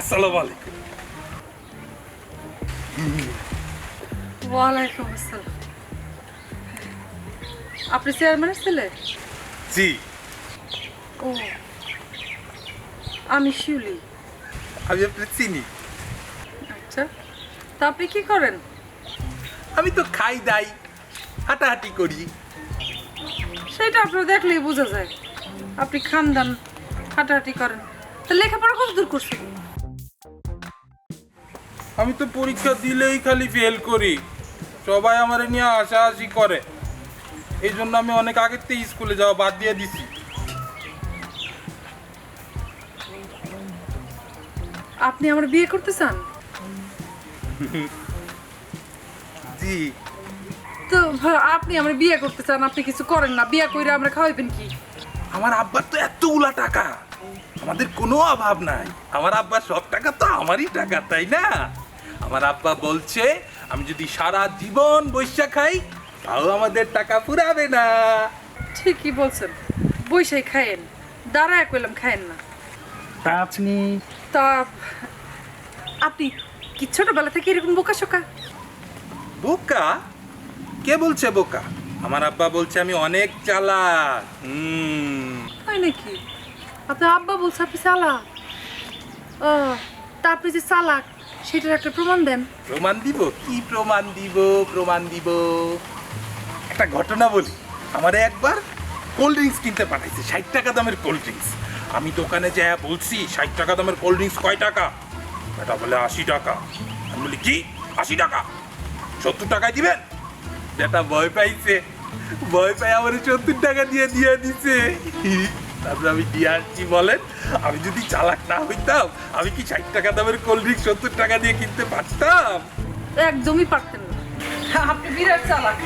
আসসালামু আলাইকুম। ওয়ালাইকুম আসসালাম। আপনি চেয়ারম্যানের ছেলে? জি। ও আমি শিউলি। আমি আপনার চিনি। আচ্ছা তা আপনি কি করেন? আমি তো খাই দাই হাঁটাহাঁটি করি। সেটা আপনার দেখলেই বোঝা যায়। আপনি খান দান হাঁটাহাঁটি করেন। তা লেখাপড়া কত দূর করছেন? আমি তো পরীক্ষা দিলেই খালি ফেল করি। সবাই আমার নিয়ে হাসাহাসি করে। এই জন্য আমি অনেক আগের থেকে স্কুলে যাওয়া বাদ দিয়ে দিছি। আপনি আমার বিয়ে করতে চান? জি। তো আপনি আমার বিয়ে করতে চান আপনি কিছু করেন না। বিয়ে কইরা আমরা খাওয়াইবেন কি? আমার আব্বার তো এত এতগুলা টাকা। আমাদের কোনো অভাব নাই। আমার আব্বার সব টাকা তো আমারই টাকা তাই না? আমার আব্বা বলছে আমি যদি সারা জীবন বৈশা খাই তাও আমাদের টাকা ফুরাবে না। ঠিকই বলছেন। বৈশাই খায়েন দাঁড়ায় কইলাম খায়েন না। তা আপনি? তা আপনি কি ছোটবেলা থেকে এরকম বোকা শোকা? বোকা? কে বলছে বোকা? আমার আব্বা বলছে আমি অনেক চালাক। হুম। তাই নাকি? আপনার আব্বা বলছে আপনি চালাক। ও তা আপনি যে চালাক সেটার একটা প্রমাণ দেন। প্রমাণ দিব? কি প্রমাণ দিব? প্রমাণ দিব। একটা ঘটনা বলি। আমারে একবার কোল্ড ড্রিঙ্কস কিনতে পাঠাইছে, ষাট টাকা দামের কোল্ড ড্রিঙ্কস আমি দোকানে যা বলছি, ষাট টাকা দামের কোল্ড ড্রিঙ্কস কয় টাকা? এটা বলে আশি টাকা। আমি বলি, কি? আশি টাকা? সত্তর টাকায় দিবেন? যেটা ভয় পাইছে, ভয় পাই আমার সত্তর টাকা দিয়ে দিয়ে দিছে। তারপরে আমি দিয়ে আসছি বলেন আমি যদি চালাক না হইতাম আমি কি ষাট টাকা দামের কোল্ড ড্রিঙ্কস সত্তর টাকা দিয়ে কিনতে পারতাম? একদমই পারতেন না। আপনি বিরাট চালাক।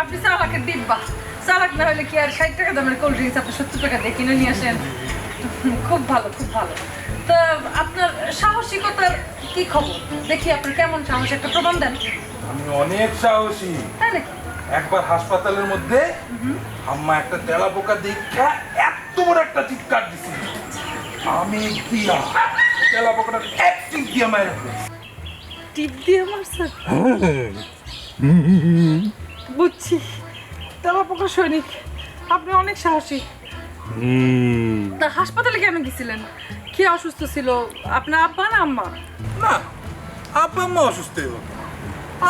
আপনি চালাকের দিব্যা। চালাক না হলে কি আর ষাট টাকা দামের কোল্ড ড্রিঙ্কস আপনি সত্তর টাকা দিয়ে কিনে নিয়ে আসেন? খুব ভালো খুব ভালো। তা আপনার সাহসিকতার কি খবর? দেখি আপনার কেমন সাহস একটা প্রমাণ দেন। আমি অনেক সাহসী। তাই নাকি? একবার হাসপাতালের মধ্যে আম্মা একটা তেলা পোকা দেখা বড় একটা চিৎকার দিছিল আমি দিয়া। তেলা পোকাটা এক টিপ দিয়া মায়ের টিপ দিয়ে মারছেন বুঝছি। তেলা পোকা সৈনিক আপনি অনেক সাহসী। তা হাসপাতালে কেন গেছিলেন? কে অসুস্থ ছিল? আপনার আব্বা না আম্মা? না আব্বা আম্মা অসুস্থ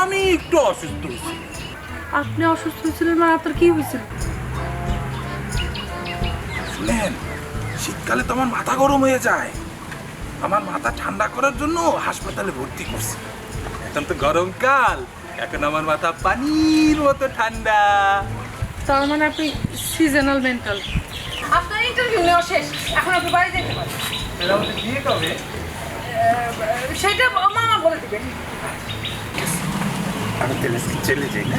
আমি একটু অসুস্থ হয়েছি। আপনি অসুস্থ ছিলেন মানে আপনার কি হয়েছিল? শুনেন শীতকালে তো আমার মাথা গরম হয়ে যায়। আমার মাথা ঠান্ডা করার জন্য হাসপাতালে ভর্তি করছি। এখন তো গরমকাল এখন আমার মাথা পানির মতো ঠান্ডা। তার মানে আপনি সিজনাল মেন্টাল আপনার ইন্টারভিউ নেওয়া শেষ এখন আপনি বাড়ি যেতে পারেন। আমাদের বিয়ে কবে? সেটা মামা বলে দিবেন। আমি তাহলে চলে যাই। না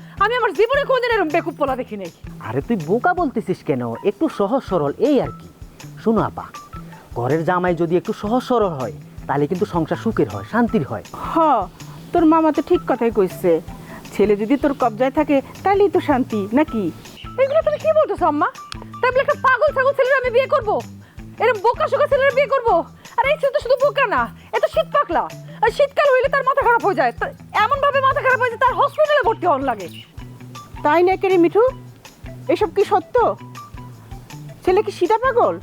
আমি আমার জীবনে কোনদিন এরকম বেকুব পোলা দেখি নাই। আরে তুই বোকা বলতেছিস কেন? একটু সহজ সরল এই আর কি। শোনো আপা ঘরের জামাই যদি একটু সহজ সরল হয় তাহলে কিন্তু সংসার সুখের হয় শান্তির হয়। হ তোর মামা তো ঠিক কথাই কইছে। ছেলে যদি তোর কবজায় থাকে তাহলেই তো শান্তি নাকি? এগুলো তুমি কি বলতেছো আম্মা? তাই বলে একটা পাগল ছাগল ছেলের আমি বিয়ে করব? এরকম বোকা শোকা ছেলের বিয়ে করব? আর এই ছেলে তো শুধু বোকা না এ তো শীত পাকলা আর শীতকাল হইলে তার মাথা খারাপ হয়ে যায়। এমন ভাবে মাথা খারাপ হয়ে যায় তার হসপিটালে ভর্তি হওয়ার লাগে। তাই না রে মিঠু? এসব কি সত্য? ছেলে কি সীতা পাগল?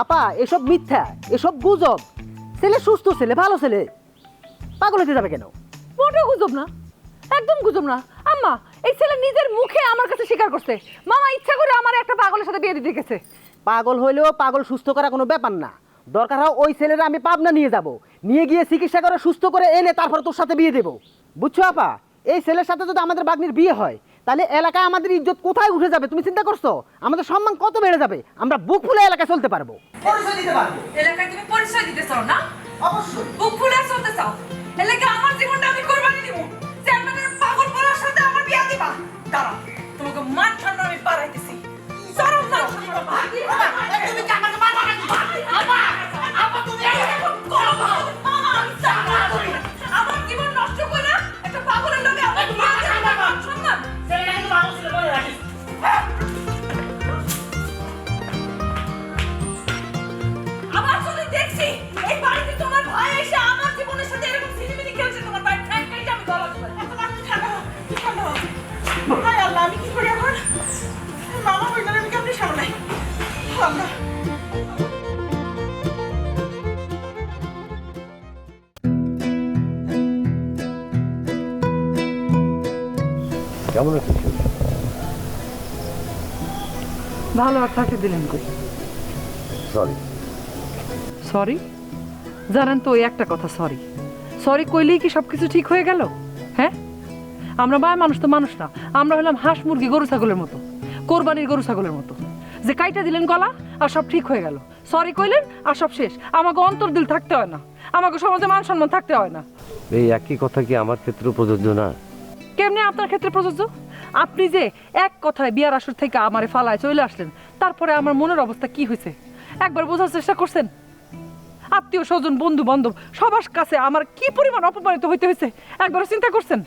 আপা এসব মিথ্যা এসব গুজব। ছেলে সুস্থ ছেলে ভালো ছেলে। পাগল হতে যাবে কেন? মোটেও গুজব না একদম গুজব না। আম্মা এই ছেলে নিজের মুখে আমার কাছে স্বীকার করছে। মামা ইচ্ছা করে আমার একটা পাগলের সাথে বিয়ে দিতে গেছে। পাগল হইলেও পাগল সুস্থ করা কোনো ব্যাপার না। দরকার হয় ওই ছেলেরা আমি পাবনা নিয়ে যাব। নিয়ে গিয়ে চিকিৎসা করে সুস্থ করে এনে তারপর তোর সাথে বিয়ে দেবো। বুঝছ আপা? এই ছেলের সাথে যদি আমাদের বাগ্নির বিয়ে হয় তাহলে এলাকায় আমাদের ইজ্জত কোথায় উঠে যাবে? তুমি চিন্তা করছ? আমাদের সম্মান কত বেড়ে যাবে? আমরা বুক ফুলে এলাকায় চলতে পারব। পরিচয় দিতে পারব। এলাকায় তুমি পরিচয় দিতে চাও না? অবশ্যই। বুক ফুলে চলতে চাও? এলাকায় আমার জীবনটা আমি কোরবানি দিব? চেয়ারম্যানের পাগল পড়ার সাথে আমার বিয়া দিবা? দাঁড়া তোমাকে মান ঠান্ডা আমি পারাইতেছি আমার জীবন নষ্ট করে একটা পাগলের লোকে আমার বিয়া দিবা সম্মান আবার ভালো আর থাকতে দিলেন কই? সরি সরি জানেন তো ওই একটা কথা সরি সরি কইলেই কি সব কিছু ঠিক হয়ে গেল? হ্যাঁ? আমরা মায় মানুষ তো মানুষ না। আমরা হলাম হাঁস মুরগি গরু ছাগলের মতো। কোরবানির গরু ছাগলের মতো। যে কাইটা দিলেন গলা আর সব ঠিক হয়ে গেল। সরি কইলেন আর সব শেষ। আমাকে অন্তর দিল থাকতে হয় না। আমাকে সমাজে মান সম্মান থাকতে হয় না। এই একই কথা কি আমার ক্ষেত্রেও প্রযোজ্য না? কেমনে আপনার ক্ষেত্রে প্রযোজ্য? আপনি যে এক কথায় বিয়ার আসর থেকে আমারে ফালায় চলে আসলেন তারপরে আমার মনের অবস্থা কি হয়েছে? একবার বোঝার চেষ্টা করছেন? আত্মীয় স্বজন বন্ধু বান্ধব সবার কাছে আমার কি পরিমাণ অপমানিত হইতে হয়েছে একবার চিন্তা করছেন?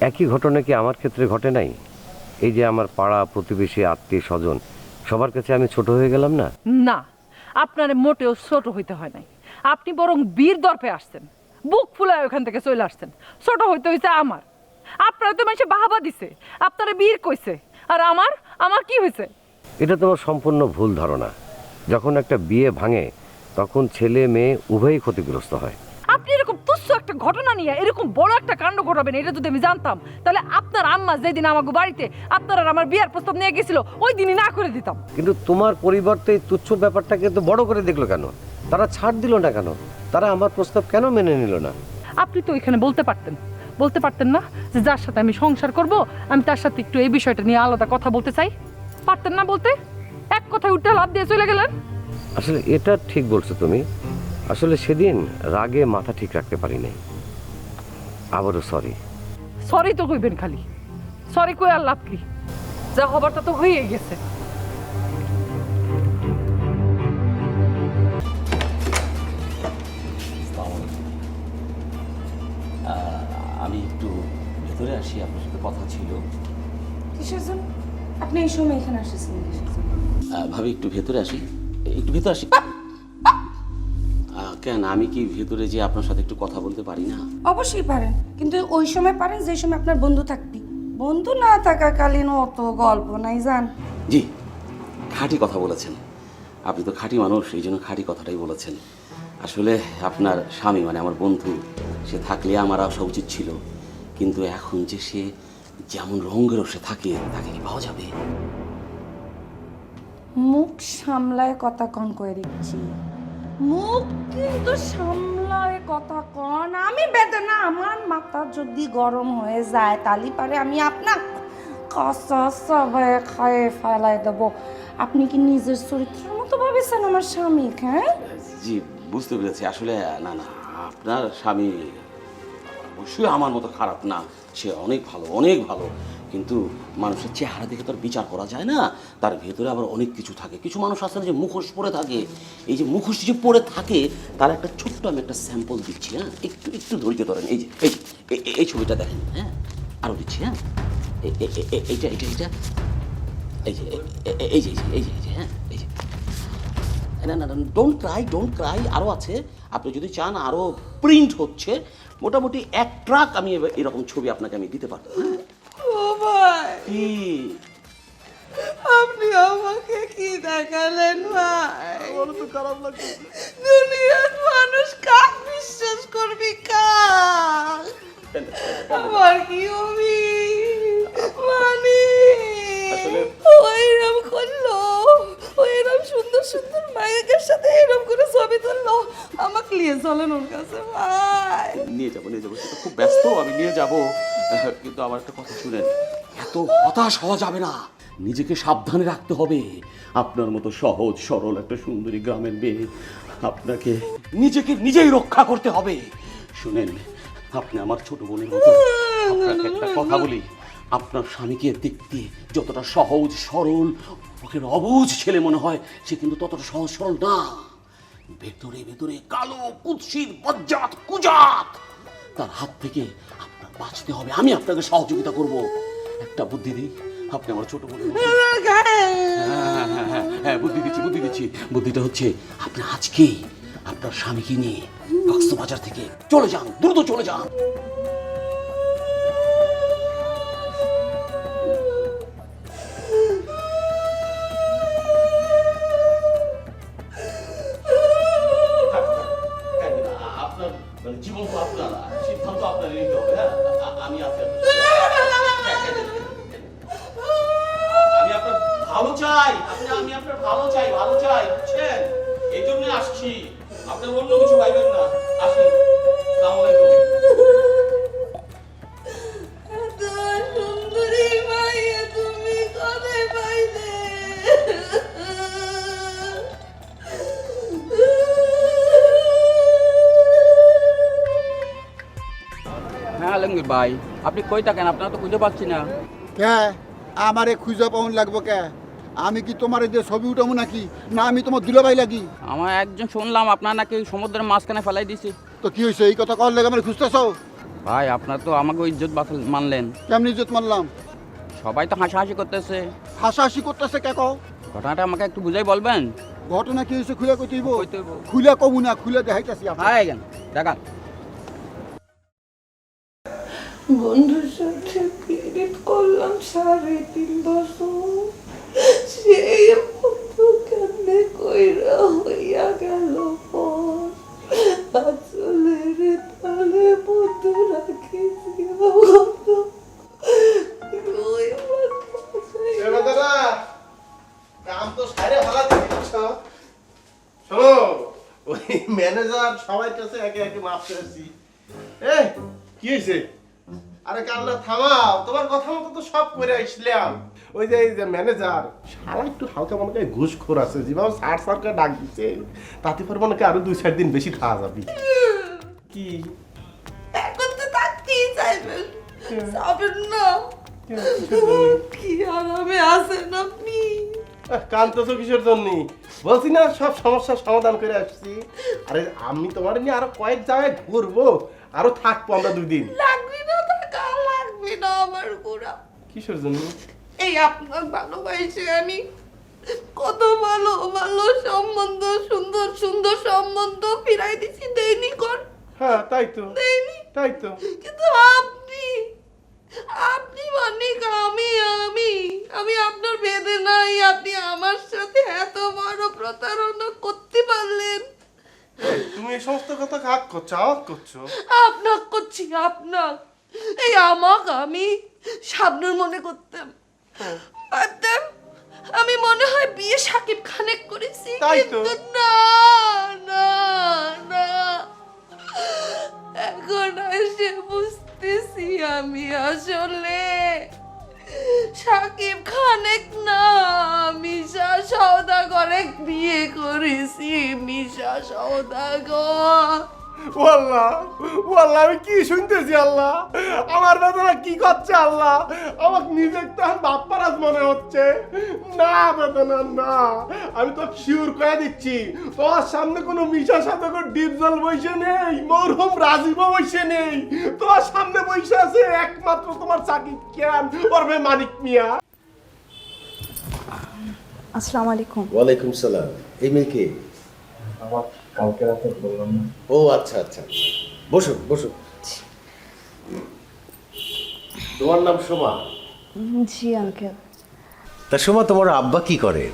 একই ঘটনা কি আমার ক্ষেত্রে ঘটে নাই? এই যে আমার পাড়া প্রতিবেশী আত্মীয় স্বজন সবার কাছে আমি ছোট হয়ে গেলাম না? না আপনার মোটেও ছোট হইতে হয় নাই। আপনি বরং বীর দর্পে আসছেন। বুক ফুলায় ওখান থেকে চলে আসছেন। ছোট হইতে হয়েছে আমার। আপনারা তো মানুষে বাহাবা দিছে আপনারা বীর কইছে। আর আমার আমার কি হয়েছে? এটা তোমার সম্পূর্ণ ভুল ধারণা। যখন একটা বিয়ে ভাঙে তখন ছেলে মেয়ে উভয়ই ক্ষতিগ্রস্ত হয়। আপনি এরকম তুচ্ছ একটা ঘটনা নিয়ে এরকম বড় একটা কাণ্ড ঘটাবেন এটা যদি আমি জানতাম তাহলে আপনার আম্মা যেদিন আমাকে বাড়িতে আপনার আর আমার বিয়ার প্রস্তাব নিয়ে গেছিল ওই দিনই না করে দিতাম। কিন্তু তোমার পরিবর্তে এই তুচ্ছ ব্যাপারটাকে তো বড় করে দেখল কেন? তারা ছাড় দিল না কেন? তারা আমার প্রস্তাব কেন মেনে নিল না? আপনি তো এখানে বলতে পারতেন। বলতে পারতেন না যে যার সাথে আমি সংসার করব আমি তার সাথে একটু এই বিষয়টা নিয়ে আলাদা কথা বলতে চাই। পারতেন না বলতে? এক কথায় উল্টা লাভ দিয়ে চলে গেলেন। আসলে এটা ঠিক বলছো তুমি। আসলে সেদিন রাগে মাথা ঠিক রাখতে পারি নাই। আবারও সরি সরি তো কইবেন খালি। সরি কই আর লাভ কি? যা হবার তা তো হয়ে গেছে। আসি আপনার সাথে কথা ছিল। কিসের জন্য আপনি এই সময় এখানে আসেছেন কিসের জন্য? আহ, ভাবি একটু ভেতরে আসি। একটু ভেতরে আসি। আহ, কেন? আমি কি ভেতরে যে আপনার সাথে একটু কথা বলতে পারি না? অবশ্যই পারেন কিন্তু ওই সময় পারেন যে সময় আপনার বন্ধু থাকবি বন্ধু না থাকাকালীন অত গল্প নাই জান। জি খাঁটি কথা বলেছেন। আপনি তো খাঁটি মানুষ এই জন্য খাঁটি কথাটাই বলেছেন। আসলে আপনার স্বামী মানে আমার বন্ধু সে থাকলে আমার আসা উচিত ছিল। কিন্তু এখন যে সে যেমন রঙের সে থাকে তাকে কি পাওয়া যাবে? মুখ সামলায় কথা কন করে দিচ্ছি। মুখ কিন্তু সামলায় কথা কন। আমি বেদনা আমার মাথা যদি গরম হয়ে যায় তালি পারে আমি আপনার সবাই খায়ে ফেলাই দেবো। আপনি কি নিজের চরিত্রের মতো ভাবেছেন আমার স্বামী হ্যাঁ? জি বুঝতে পেরেছি। আসলে না না আপনার স্বামী অবশ্যই আমার মতো খারাপ না। সে অনেক ভালো অনেক ভালো। কিন্তু মানুষের চেহারা দেখে তো আর বিচার করা যায় না। তার ভেতরে আবার অনেক কিছু থাকে। কিছু মানুষ না যে মুখোশ পরে থাকে। এই যে মুখোশ যে পরে থাকে, তার একটা ছোট্ট আমি একটা স্যাম্পল দিচ্ছি হ্যাঁ? একটু একটু ধৈর্য ধরেন এই যে, এই এই ছবিটা দেখেন হ্যাঁ? আরও দিচ্ছি হ্যাঁ? এইটা এইটা এইটা। এই যে এই যে এই যে এই যে হ্যাঁ? এই যে। না না ডোন্ট ক্রাই ডোন্ট ক্রাই আরও আছে। আপনি যদি চান আরও প্রিন্ট হচ্ছে মোটামুটি এক ট্রাক আমি এরকম ছবি আপনাকে আমি দিতে পারব। হ্যাঁ। ও ভাই। কি? আপনি আমাকে কি দেখালেন ভাই? আমার তো খারাপ লাগছে। দুনিয়ার মানুষ কাক বিশ্বাস করবি কাক? আমার কি হবি মানে? ওইরকম করল। ওইরকম সুন্দর সুন্দর মায়ের সাথে এরকম করে ছবি তুললো। আমাকে নিয়ে চলেন ওর কাছে নিয়ে যাব নিয়ে যাব। খুব ব্যস্ত, আমি নিয়ে যাব। কিন্তু আমার একটা কথা শুনেন, এত হতাশ হওয়া যাবে না। নিজেকে সাবধানে রাখতে হবে। আপনার মতো সহজ, সরল একটা সুন্দরী গ্রামের মেয়ে আপনাকে নিজেকে নিজেই রক্ষা করতে হবে। শুনেন, আপনি আমার ছোট বোনের মতো। একটা কথা বলি, আপনার স্বামীকে দেখতে যতটা সহজ, সরল ওকে অবুঝ ছেলে মনে হয়, সে কিন্তু ততটা সহজ, সরল না। ভেতরে ভেতরে কালো কুৎসিত বজ্জাত কুজাত। তার হাত থেকে আপনার বাঁচতে হবে আমি আপনাকে সহযোগিতা করব। একটা বুদ্ধি দিই আপনি আমার ছোট বোন হ্যাঁ, হ্যাঁ, বুদ্ধি দিচ্ছি বুদ্ধি দিচ্ছি। বুদ্ধিটা হচ্ছে আপনি আজকেই আপনার স্বামীকে নিয়ে কক্সবাজার থেকে চলে যান দ্রুত চলে যান। ভাই। আপনি কই থাকেন? আপনারা তো খুঁজে পাচ্ছি না। কে? আমারে খুঁজে পাউন লাগবো কে? আমি কি তোমার যে ছবি উঠাবো নাকি? না আমি তোমার দুলাভাই লাগি। আমার একজন শুনলাম আপনার নাকি সমুদ্রের মাঝখানে ফেলাই দিছি তো কি হয়েছে এই কথা কল লাগে আমার খুঁজতেছ? ভাই আপনার তো আমাকে ইজ্জত বাতিল মানলেন। কেমনি ইজ্জত মানলাম? সবাই তো হাসাহাসি করতেছে। হাসাহাসি করতেছে কে কও? ঘটনাটা আমাকে একটু বুঝাই বলবেন? ঘটনা কি হয়েছে খুলে কই তুইব কইতে হইব। খুলে কমু না খুলে দেখাইতাছি আপনার হ্যাঁ দেখান। বন্ধুর সাথে পিরিত করলাম সাড়ে তিন বছর সেই কইরা হইয়া গেল পর। আসলের তালে ওই ম্যানেজার সবাই কাছে একে একে মাফ করেছি কান্না থামাও তোমার কথা মতো তো সব করে আসলাম। ওই যে এই যে ম্যানেজার সারা একটু হালকা মনে হয় ঘুষ খোর আছে যেভাবে সার সরকার ডাক দিচ্ছে তাতে পর মনে হয় আরও দুই চার দিন বেশি খাওয়া যাবে। কি? এখন তো থাকতেই চাইবেন। যাবেন না। কি? আরামে আছেন আপনি? কান্তছ কিসের জন্য? বলছি না সব সমস্যার সমাধান করে আসছি। আরে আমি তোমার নিয়ে আরও কয়েক জায়গায় ঘুরবো আরও থাকব আমরা দুই দিন। লাগবে না টাকা লাগবে না আমার গোড়া। কিসের জন্য? এই আপনার ভালোবাসে আমি। কত ভালো ভালো সম্বন্ধ সুন্দর সুন্দর সম্বন্ধ। ফিরাই দিছি দেয়নি কর। হ্যাঁ তাই তো। দেয়নি। তাই তো। কিন্তু আপনি আপনি মানে আমি আমি আমি আপনার বেদে নাই। আপনি আমার সাথে এত বড় প্রতারণা করতে পারলেন। তুমি এই সমস্ত কথা কাক করছ আওয়াজ করছ। আপনার করছি আপনার। এই আমাক আমি শাবনুর মনে করতাম। ভাবতাম আমি মনে হয় বিয়ে সাকিব খানেক করেছি তাই তো। কিন্তু না না না। এখন এসে বুঝতেছি আমি আসলে সাকিব খানেক না মিশা সওদাগরে বিয়ে করেছি মিশা সওদাগর। ওয়াল্লাহ ওয়াল্লাহ আমি কি শুনতেছি আল্লাহ? আমার বেদনা কি করছে আল্লাহ? আমাকে নিজে তখন বাপ্পারাজ মনে হচ্ছে। না বেদনা না। আমি তো শিওর করে দিচ্ছি তোমার সামনে কোনো মিশা সাথে কোনো ডিপ জল বসে নেই মরহুম রাজীব বসে নেই। তোমার সামনে বসে আছে একমাত্র তোমার চাকরি কেন করবে মানিক মিয়া। আসসালামু আলাইকুম। ওয়ালাইকুম সালাম। এই মেয়েকে? কালকে রাতে বললাম না। ও আচ্ছা আচ্ছা আচ্ছা। বসো বসো। তোমার নাম সোমা? জি আঙ্কেল। তা সোমা তোমার আব্বা কি করেন?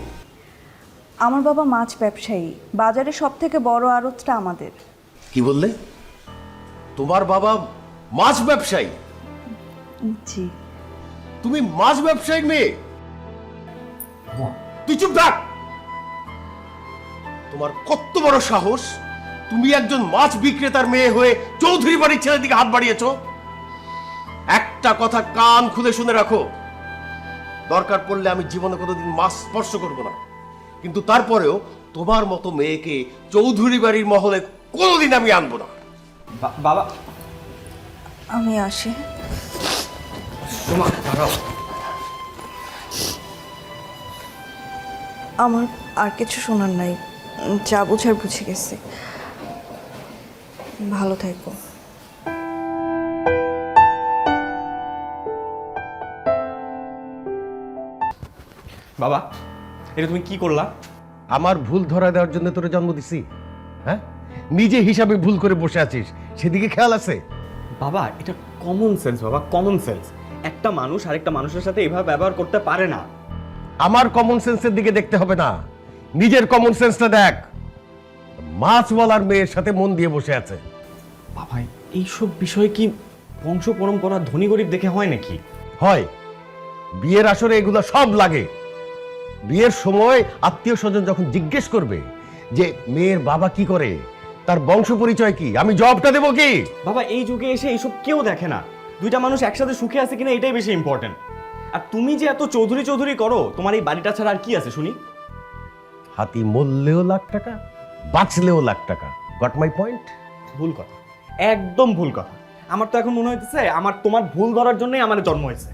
আমার বাবা মাছ ব্যবসায়ী। বাজারে সব থেকে বড় আড়তটা আমাদের। কি বললে? তোমার বাবা মাছ ব্যবসায়ী? জি। তুমি মাছ ব্যবসায়ী মেয়ে? তুই চুপ থাক! তোমার কত বড় সাহস? তুমি একজন মাছ বিক্রেতার মেয়ে হয়ে চৌধুরী বাড়ির ছেলের দিকে হাত বাড়িয়েছ? একটা কথা কান খুলে শুনে রাখো। দরকার পড়লে আমি জীবনে কোনোদিন মাছ স্পর্শ করব না। কিন্তু তারপরেও তোমার মতো মেয়েকে চৌধুরী বাড়ির মহলে কোনোদিন আমি আনব না। বাবা। আমি আসি। আমার আর কিছু শোনার নাই। যা বুঝার বুঝে গেছি। ভালো থাকো। বাবা এটা তুমি কি করলা? আমার ভুল ধরা দেওয়ার জন্য তোরে জন্ম দিছি হ্যাঁ? নিজে হিসাবে ভুল করে বসে আছিস সেদিকে খেয়াল আছে? বাবা এটা কমন সেন্স বাবা কমন সেন্স একটা মানুষ আরেকটা মানুষের সাথে এভাবে ব্যবহার করতে পারে না। আমার কমন সেন্সের দিকে দেখতে হবে না। নিজের কমন সেন্সটা দেখ। মাছ বলার মেয়ের সাথে মন দিয়ে বসে আছে। বাবা এইসব বিষয় কি বংশ পরম্পরা ধনী গরিব দেখে হয় নাকি? হয়। বিয়ের আসরে এগুলো সব লাগে। বিয়ের সময় আত্মীয় স্বজন যখন জিজ্ঞেস করবে যে মেয়ের বাবা কি করে? তার বংশ পরিচয় কি? আমি জবটা দেবো কি? বাবা এই যুগে এসে এইসব কেউ দেখে না। দুইটা মানুষ একসাথে সুখে আছে কিনা এটাই বেশি ইম্পর্টেন্ট আর তুমি যে এত চৌধুরী চৌধুরী করো তোমার এই বাড়িটা ছাড়া আর কি আছে শুনি? হাতি মরলেও লাখ টাকা বাঁচলেও লাখ টাকা। গট মাই পয়েন্ট ভুল কথা। একদম ভুল কথা। আমার তো এখন মনে হইতেছে আমার তোমার ভুল ধরার জন্যই আমার জন্ম হয়েছে।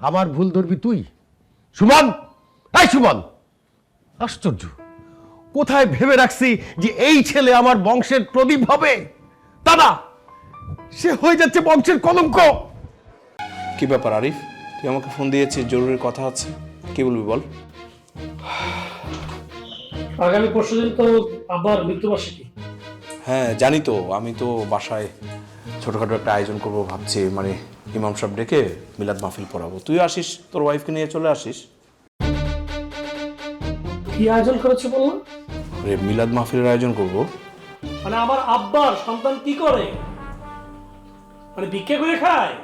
আমার ভুল ধরবি তুই? সুমন! এই সুমন! আশ্চর্য। কোথায় ভেবে রাখছি যে এই ছেলে আমার বংশের প্রদীপ হবে? তা না সে হয়ে যাচ্ছে বংশের কলঙ্ক! কি ব্যাপার আরিফ? তুই আমাকে ফোন দিয়েছিস জরুরি কথা আছে। কি বলবি বল? আগামী পরশু দিন তো আবার মৃত্যুবার্ষিকী। হ্যাঁ জানি তো আমি তো বাসায় ছোটখাটো একটা আয়োজন করব ভাবছি মানে ইমাম সাহেব ডেকে মিলাদ মাহফিল পড়াবো। তুই আসিস তোর ওয়াইফকে নিয়ে চলে আসিস। কি আয়োজন করেছে বললাম? রে মিলাদ মাহফিলের আয়োজন করব। মানে আমার আব্বার সন্তান কি করে? মানে ভিক্ষে করে খায়?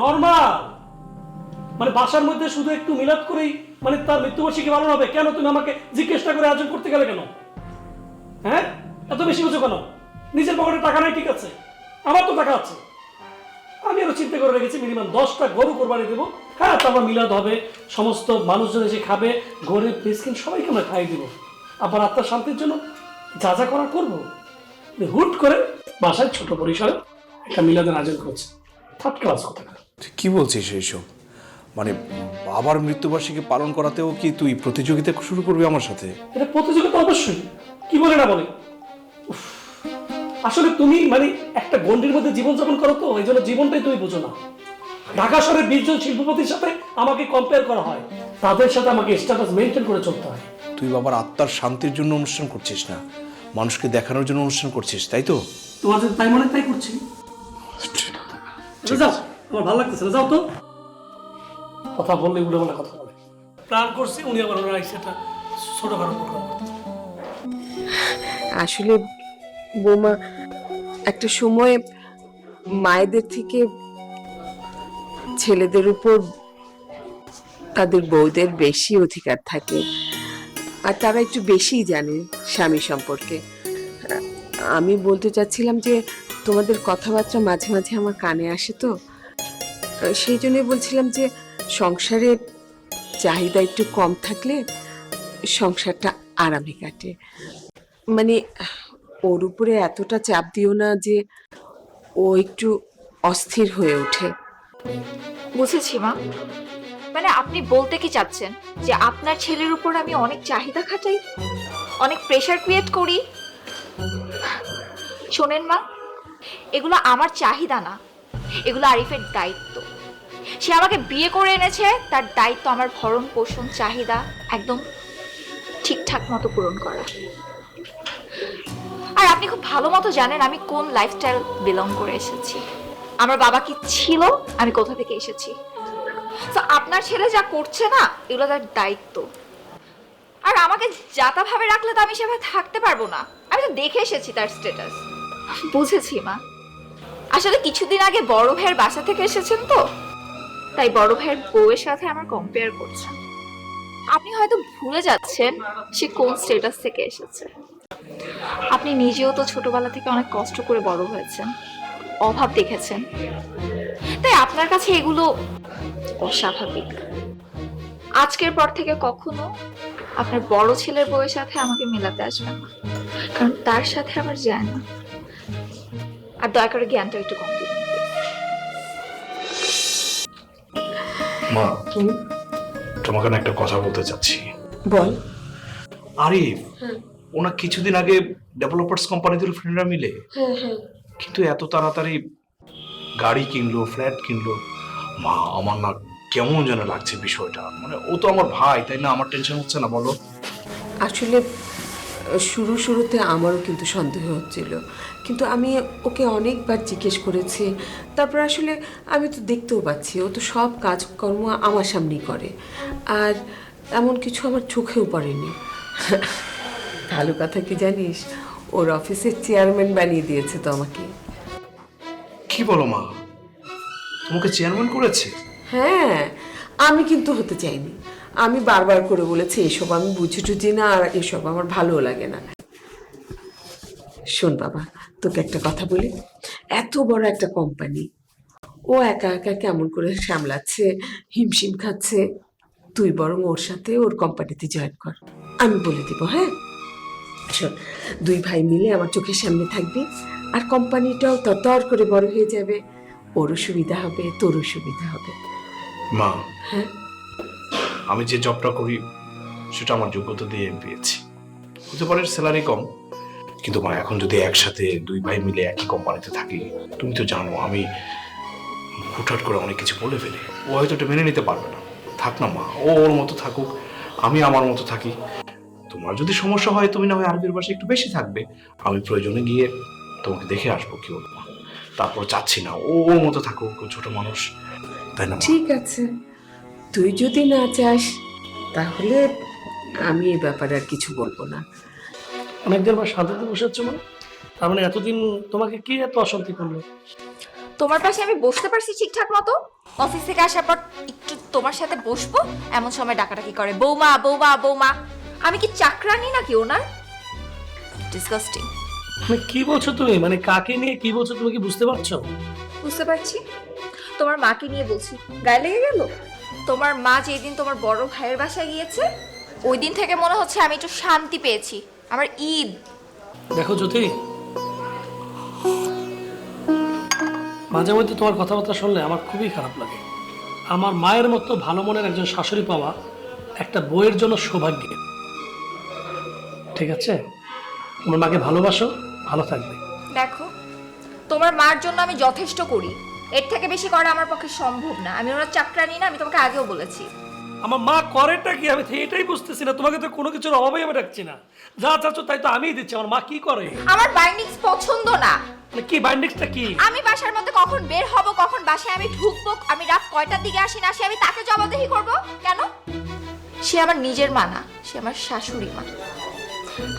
নর্মাল মানে বাসার মধ্যে শুধু একটু মিলাদ করেই মানে তার মৃত্যুবার্ষিকী পালন হবে? কেন তুমি আমাকে জিজ্ঞেস না করে আয়োজন করতে গেলে কেন? হ্যাঁ? এত বেশি বুঝো কেন? নিজের পকেটে টাকা নাই ঠিক আছে। আমার তো টাকা আছে। আমি আরও চিন্তা করে রেখেছি মিনিমাম দশটা গরু কোরবানি দেবো। হ্যাঁ তারপর মিলাদ হবে সমস্ত মানুষজন এসে খাবে গরিব মিসকিন সবাইকে আমরা খাই দিব। আবার আত্মার শান্তির জন্য যা যা করা করব। হুট করে বাসায় ছোট পরিসরে একটা মিলাদের আয়োজন করছে। থার্ড ক্লাস কথা কি বলছিস এইসব? মানে বাবার মৃত্যুবার্ষিকী পালন করাতেও কি তুই প্রতিযোগিতা শুরু করবি আমার সাথে? এটা প্রতিযোগিতা অবশ্যই। কি বলে না বলে? আসলে তুমি মানে একটা গন্ডির মধ্যে জীবনযাপন করো তো এই জন্য জীবনটাই তুমি বুঝো না। ঢাকা শহরের বিশ জন শিল্পপতির সাথে আমাকে কম্পেয়ার করা হয়। তাদের সাথে আমাকে স্ট্যাটাস মেনটেন করে চলতে হয়। তুই বাবার আত্মার শান্তির জন্য অনুষ্ঠান করছিস না। মানুষকে দেখানোর জন্য অনুষ্ঠান করছিস তাই তো? তোমার যদি তাই মনে তাই করছি। যাও আমার ভালো লাগতেছে না যাও তো। কথা বললে উড়ে বলে কথা বলে। প্ল্যান করছি উনি আবার ওরা এসে একটা ছোটখাটো প্রোগ্রাম আসলে বৌমা, একটা সময় মায়েদের থেকে ছেলেদের উপর তাদের বউদের বেশি অধিকার থাকে। আর তারা একটু বেশিই জানে স্বামী সম্পর্কে। আমি বলতে চাচ্ছিলাম যে, তোমাদের কথাবার্তা মাঝে মাঝে আমার কানে আসে তো? সেই জন্য বলছিলাম যে, সংসারে চাহিদা একটু কম থাকলে সংসারটা আরামে কাটে। মানে ওর উপরে এতটা চাপ দিও না যে ও একটু অস্থির হয়ে ওঠে। বুঝেছি, মা। মানে আপনি বলতে কি চাচ্ছেন? যে আপনার ছেলের উপর আমি অনেক চাহিদা খাটাই, অনেক প্রেশার ক্রিয়েট করি? শোনেন, মা, এগুলো আমার চাহিদা না। এগুলো আরিফের দায়িত্ব। সে আমাকে বিয়ে করে এনেছে, তার দায়িত্ব আমার ভরণ পোষণ চাহিদা একদম ঠিকঠাক মতো পূরণ করা। আর আপনি খুব ভালো মতো জানেন আমি কোন লাইফস্টাইল বিলং করে এসেছি। আমার বাবা কি ছিল? আমি কোথা থেকে এসেছি? তো আপনার ছেলে যা করছে না, এগুলো তার দায়িত্ব। আর আমাকে যাতাভাবে রাখলে তো আমি সেভাবে থাকতে পারব না। আমি তো দেখে এসেছি তার স্ট্যাটাস বুঝেছি, মা। আসলে কিছুদিন আগে বড় ভাইয়ের বাসা থেকে এসেছেন তো? তাই বড় ভাইয়ের বউয়ের সাথে আমার কম্পেয়ার করছেন আপনি হয়তো ভুলে যাচ্ছেন সে কোন স্ট্যাটাস থেকে এসেছে। আপনি নিজেও তো ছোটবেলা থেকে অনেক কষ্ট করে বড় হয়েছেন। অভাব দেখেছেন। তাই আপনার কাছে এগুলো অস্বাভাবিক। আজকের পর থেকে কখনো আপনার বড় ছেলের বউয়ের সাথে আমাকে মেলাতে আসবেন না। কারণ তার সাথে আমার যায় না। আর দয়া করে জ্ঞানটা একটু কম দিবেন মা তোমাকে না একটা কথা বলতে চাচ্ছি। বল। আরিফ। ওনা কিছুদিন আগে ডেভেলপার্স কোম্পানিদের ফ্রেন্ডরা মিলে হ্যাঁ হ্যাঁ। কিন্তু এত তাড়াতাড়ি গাড়ি কিনলো ফ্ল্যাট কিনলো। মা আমার না কেমন যেন লাগছে বিষয়টা। মানে ও তো আমার ভাই তাই না? আমার টেনশন হচ্ছে না বলো। আসলে শুরু শুরুতে আমারও কিন্তু সন্দেহ হচ্ছিল। কিন্তু আমি ওকে অনেকবার জিজ্ঞেস করেছি। তারপর আসলে আমি তো দেখতেও পাচ্ছি ও তো সব কাজকর্ম আমার সামনেই করে। আর এমন কিছু আমার চোখেও পড়েনি। ভালো কথা কি জানিস ওর অফিসের চেয়ারম্যান বানিয়ে দিয়েছে তো আমাকে। কি বলো মা? তোমাকে চেয়ারম্যান করেছে? হ্যাঁ আমি কিন্তু হতে চাইনি। আমি বারবার করে বলেছি এসব আমি বুঝি টুঝি না আর এসব আমার ভালো লাগে না। শোন বাবা তোকে একটা কথা বলি। এত বড় একটা কোম্পানি ও একা একা কেমন করে সামলাচ্ছে হিমশিম খাচ্ছে তুই বরং ওর সাথে ওর কোম্পানিতে জয়েন কর। আমি বলে দিব হ্যাঁ? শোন দুই ভাই মিলে আমার চোখের সামনে থাকবি আর কোম্পানিটাও তর করে বড় হয়ে যাবে। ওরও সুবিধা হবে তোরও সুবিধা হবে। মা হ্যাঁ? আমি যে জবটা করি সেটা আমার যোগ্যতা দিয়ে পেয়েছি। হতে পারে স্যালারি কম কিন্তু মা এখন যদি একসাথে দুই ভাই মিলে একই কোম্পানিতে থাকি তুমি তো জানো আমি হুটহাট করে অনেক কিছু বলে ফেলি। ও হয়তো এটা মেনে নিতে পারবে না। থাক না মা ও ওর মতো থাকুক আমি আমার মতো থাকি। তোমার যদি সমস্যা হয় তুমি না হয় আরবির বাসায় একটু বেশি থাকবে। আমি প্রয়োজনে গিয়ে তোমাকে দেখে আসব কি বলব? তারপর চাচ্ছি না ও ওর মতো থাকুক ও ছোট মানুষ। তাই না ঠিক আছে। তুই যদি না চাস তাহলে আমি এই ব্যাপারে আর কিছু বলব না। অনেকদিন পর শান্তিতে বসে আছো মানে? তার মানে এতদিন তোমাকে কি এত অশান্তি করল? তোমার পাশে আমি বসতে পারছি ঠিকঠাক মতো? অফিস থেকে আসার পর একটু তোমার সাথে বসবো? এমন সময় ডাকাডাকি করে বৌমা বৌমা বৌমা। আমি কি চাকরানি নাকি ওনার? ডিসগাস্টিং মানে কি বলছো তুমি? মানে কাকে নিয়ে কি বলছো তুমি কি বুঝতে পারছ? বুঝতে পারছি। তোমার মাকে নিয়ে বলছি। গায়ে লেগে গেল? তোমার মা যেদিন তোমার বড় ভাইয়ের বাসায় গিয়েছে ওই দিন থেকে মনে হচ্ছে আমি একটু শান্তি পেয়েছি। আমার ঈদ। দেখো জ্যোতি। মাঝে মধ্যে তোমার কথাবার্তা শুনলে আমার খুবই খারাপ লাগে। আমার মায়ের মতো ভালো মনের একজন শাশুড়ি পাওয়া একটা বইয়ের জন্য সৌভাগ্য ঠিক আছে? তোমার মাকে ভালোবাসো ভালো থাকবে। দেখো তোমার মার জন্য আমি যথেষ্ট করি। এর থেকে বেশি করা আমার পক্ষে সম্ভব না। আমি ওনার চাকরানি না আমি তোমাকে আগেও বলেছি। আমার মা করেটা কি? আমি এটাই বুঝতেছি না। তোমাকে তো কোনো কিছুর অভাবেই আমি রাখছি না। যা চাচ্ছ তাই তো আমিই দিচ্ছি। আমার মা কি করে? আমার বাইন্ডিংস পছন্দ না। মানে কি বাইন্ডিংসটা কি? আমি বাসার মধ্যে কখন বের হব কখন বাসায় আমি ঢুকবো আমি রাত কয়টার দিকে আসি না আসি আমি তাকে জবাবদিহি করব? কেন? সে আমার নিজের মা না সে আমার শাশুড়ি মা।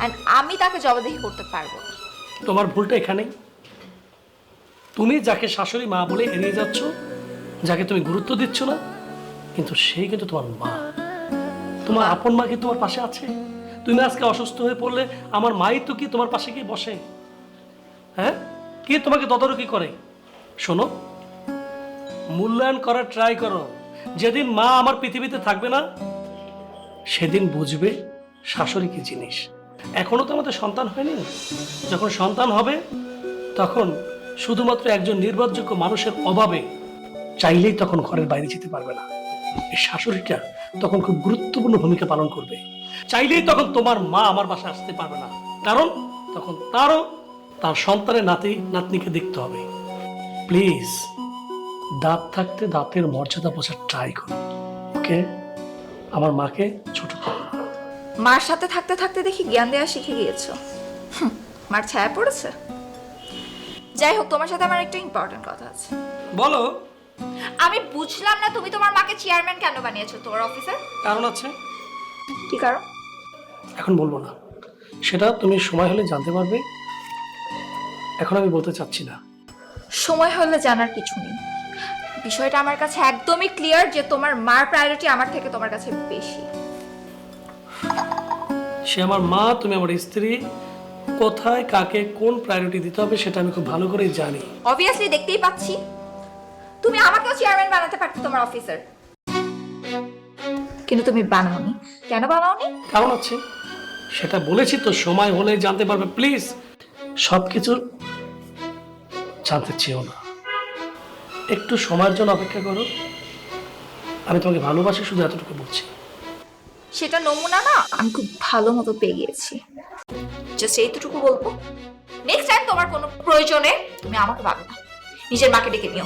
And আমি তাকে জবাবদিহি করতে পারব। তোমার ভুলটা এখানেই। তুমি যাকে শাশুড়ি মা বলে এড়িয়ে যাচ্ছ, যাকে তুমি গুরুত্ব দিচ্ছ না, কিন্তু সেই কিন্তু তোমার মা। তোমার আপন মা কি তোমার পাশে আছে? তুমি আজকে অসুস্থ হয়ে পড়লে আমার মাই তো কি তোমার পাশে গিয়ে বসে? হ্যাঁ? কে তোমাকে তদারকি করে? শোনো, মূল্যায়ন করার ট্রাই করো। যেদিন মা আমার পৃথিবীতে থাকবে না, সেদিন বুঝবে শাশুড়ি কি জিনিস। এখনও তো আমাদের সন্তান হয়নি। যখন সন্তান হবে, তখন শুধুমাত্র একজন নির্ভরযোগ্য মানুষের অভাবে চাইলেই তখন ঘরের বাইরে যেতে পারবে না। এই শাশুড়িটা তখন খুব গুরুত্বপূর্ণ ভূমিকা পালন করবে। চাইলেই তখন তোমার মা আমার বাসায় আসতে পারবে না। কারণ তখন তারও তার সন্তানের নাতি, নাতনিকে দেখতে হবে। প্লিজ, দাঁত থাকতে দাঁতের মর্যাদা বোঝার ট্রাই করো। ওকে? আমার মাকে ছোট। মার সাথে থাকতে থাকতে দেখি জ্ঞান দেওয়া শিখে গিয়েছো। মার ছায়া পড়েছে? যাই হোক তোমার সাথে আমার একটা ইম্পর্টেন্ট কথা আছে। বলো। আমি বুঝলাম না তুমি তোমার মাকে চেয়ারম্যান কেন বানিয়েছো তোমার অফিসের কারণ আছে। কি কারণ? এখন বলব না। সেটা তুমি সময় হলে জানতে পারবে। এখন আমি বলতে চাচ্ছি না। সময় হলে জানার কিছু নেই। বিষয়টা আমার কাছে একদমই ক্লিয়ার যে তোমার মার প্রায়োরিটি আমার থেকে তোমার কাছে বেশি। সে আমার মা তুমি আমার স্ত্রী কোথায় কাকে কোন প্রায়োরিটি দিতে হবে সেটা আমি খুব ভালো করেই জানি। অবভিয়াসলি দেখতেই পাচ্ছি। তুমি আমাকেও চেয়ারম্যান বানাতে পারতে তোমার অফিসার কিন্তু তুমি বানাওনি। কেন বানাওনি? কারণ আছে? সেটা বলেছি তো সময় হলে জানতে পারবে। প্লিজ সব কিছু জানতে চেয়েও না। একটু সময়ের জন্য অপেক্ষা করো। আমি তোমাকে ভালোবাসি শুধু এতটুকু বলছি। সেটা নমুনা না? আমি খুব ভালো মতো পেয়ে গিয়েছি। জাস্ট এইটুকু বলব। নেক্সট টাইম তোমার কোনো প্রয়োজনে তুমি আমাকে পাবে না। নিজের মাকে ডেকে নিও।